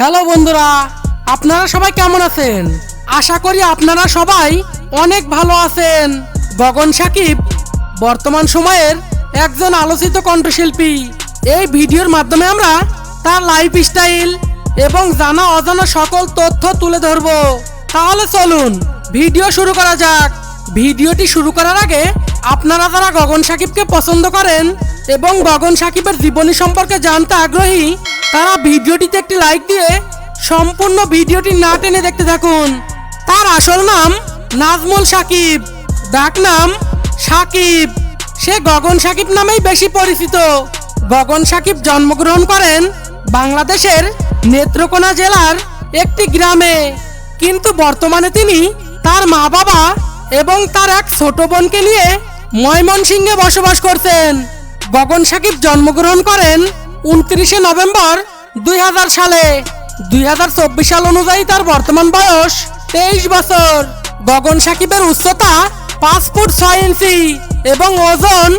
Hello বন্ধুরা, আপনারা সবাই কেমন আছেন? আশা করি আপনারা সবাই অনেক ভালো আছেন। গগন সাকিব বর্তমান সময়ের একজন আলোচিত কণ্ঠশিল্পী। এই ভিডিওর মাধ্যমে আমরা তার লাইফ স্টাইল এবং জানা অজানা সকল তথ্য তুলে ধরব। তাহলে চলুন, ভিডিও শুরু করা যাক। ভিডিওটি শুরু করার আগে আপনারা যারা গগন সাকিবকে পছন্দ করেন এবং গগন সাকিবের জীবনী সম্পর্কে জানতে আগ্রহী, তারা ভিডিওটিতে একটি লাইক দিয়ে সম্পূর্ণ ভিডিওটি না টেনে দেখতে থাকুন। তার আসল নাম নাজমুল সাকিব, ডাক নাম সাকিব। সে গগন সাকিব নামেই বেশি পরিচিত। গগন সাকিব জন্মগ্রহণ করেন বাংলাদেশের নেত্রকোনা জেলার একটি গ্রামে। কিন্তু বর্তমানে তিনি তার মা বাবা এবং তার এক ছোট বোনকে নিয়ে ময়মনসিংহে বসবাস করছেন। গগন সাকিব জন্মগ্রহণ করেন উনত্রিশে নভেম্বর দুই হাজার সালে। দুই হাজার চব্বিশ সাল অনুযায়ী তার বর্তমান বয়স তেইশ বছর। গগন সাকিবের উচ্চতা পাঁচ ফুট ছয় ইঞ্চি এবং ওজন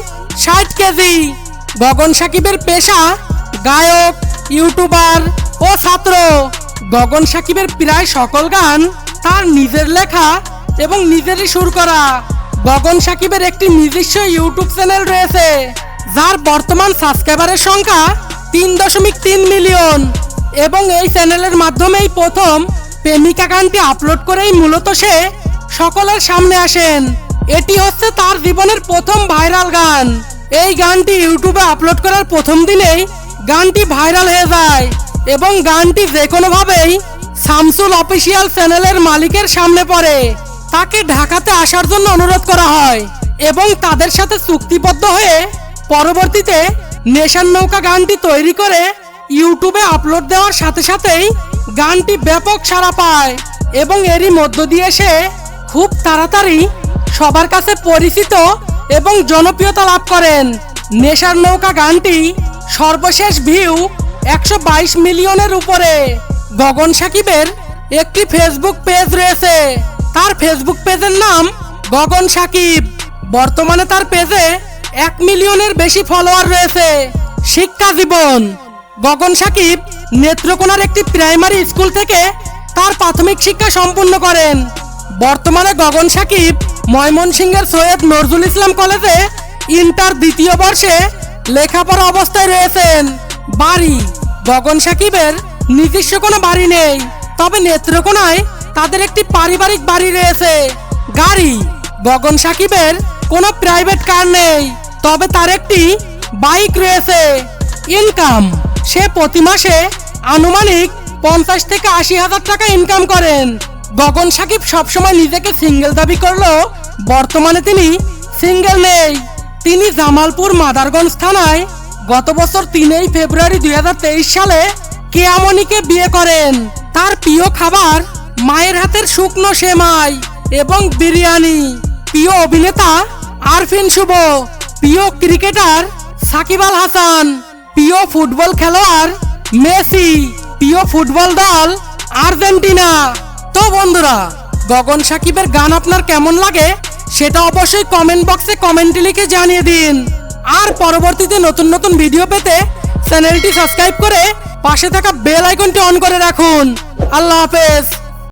ষাট কেজি। গগন সাকিবের পেশা গায়ক, ইউটিউবার ও ছাত্র। গগন সাকিবের প্রায় সকল গান তার নিজের লেখা এবং নিজেরই সুর করা। গগন সাকিবের একটি নিজস্ব ইউটিউব চ্যানেল রয়েছে। যার বর্তমান সাবস্ক্রাইবারের সংখ্যা তিন দশমিক তিন মিলিয়ন। এবং এই চ্যানেলের মাধ্যমেই প্রথম প্রেমিকা গানটি আপলোড করেই মূলত সে সকলের সামনে আসেন। এটি হচ্ছে তার জীবনের প্রথম ভাইরাল গান। এই গানটি ইউটিউবে আপলোড করার প্রথম দিনেই গানটি ভাইরাল হয়ে যায় এবং গানটি যে কোনোভাবেই শামসুল অফিসিয়াল চ্যানেলের মালিকের সামনে পড়ে। তাকে ঢাকাতে আসার জন্য অনুরোধ করা হয় এবং তাদের সাথে চুক্তিবদ্ধ হয়ে পরবর্তীতে নেশার নৌকা গানটি তৈরি করে ইউটিউবে আপলোড দেওয়ার সাথে সাথেই গানটি ব্যাপক সাড়া পায় এবং এরই মধ্য দিয়ে সে খুব তাড়াতাড়ি সবার কাছে পরিচিত এবং জনপ্রিয়তা লাভ করেন। নেশার নৌকা গানটি সর্বশেষ ভিউ একশো বাইশ মিলিয়নের উপরে। গগন সাকিবের একটি ফেসবুক পেজ রয়েছে। তার ফেসবুক পেজের নাম গগন সাকিব। বর্তমানে তার পেজে এক মিলিয়নের বেশি ফলোয়ার রয়েছে। শিক্ষা জীবন। গগন সাকিব নেত্রকোনার একটি প্রাইমারি স্কুল থেকে তার প্রাথমিক শিক্ষা সম্পূর্ণ করেন। বর্তমানে গগন সাকিব ময়মনসিংহের সৈয়দ নজরুল ইসলাম কলেজে ইন্টার দ্বিতীয় বর্ষে লেখাপড়া অবস্থায় রয়েছেন। বাড়ি গগন সাকিবের নিজস্ব কোনো বাড়ি নেই, তবে নেত্রকোনায় তাদের একটি পারিবারিক বাড়ি রয়েছে। গাড়ি গগন সাকিবের কোনো প্রাইভেট কার নেই। তবে তার একটি বাইক রয়েছে, ইনকাম। সে প্রতি মাসে আনুমানিক পঞ্চাশ থেকে আশি হাজার টাকা ইনকাম করেন। গগন সাকিব সবসময় নিজেকে সিঙ্গেল দাবি করলেও বর্তমানে তিনি সিঙ্গেল নেই। তিনি জামালপুর মাদারগঞ্জ থানায় গত বছর তিনই ফেব্রুয়ারি দুই হাজার তেইশ সালে কেয়ামনিকে বিয়ে করেন। তার প্রিয় খাবার মায়ের হাতের শুকনো সেমাই এবং বিরিয়ানি। প্রিয় অভিনেতা আরফিন শুভ। প্রিয় ক্রিকেটার সাকিব আল হাসান, প্রিয় ফুটবল খেলোয়াড় মেসি, প্রিয় ফুটবল দল আর্জেন্টিনা। তো বন্ধুরা, গগন সাকিবের গান আপনার কেমন লাগে সেটা অবশ্যই কমেন্ট বক্সে কমেন্টে লিখে জানিয়ে দিন। আর পরবর্তীতে নতুন নতুন ভিডিও পেতে চ্যানেলটি সাবস্ক্রাইব করে পাশে থাকা বেল আইকনটি অন করে রাখুন। আল্লাহ হাফেজ।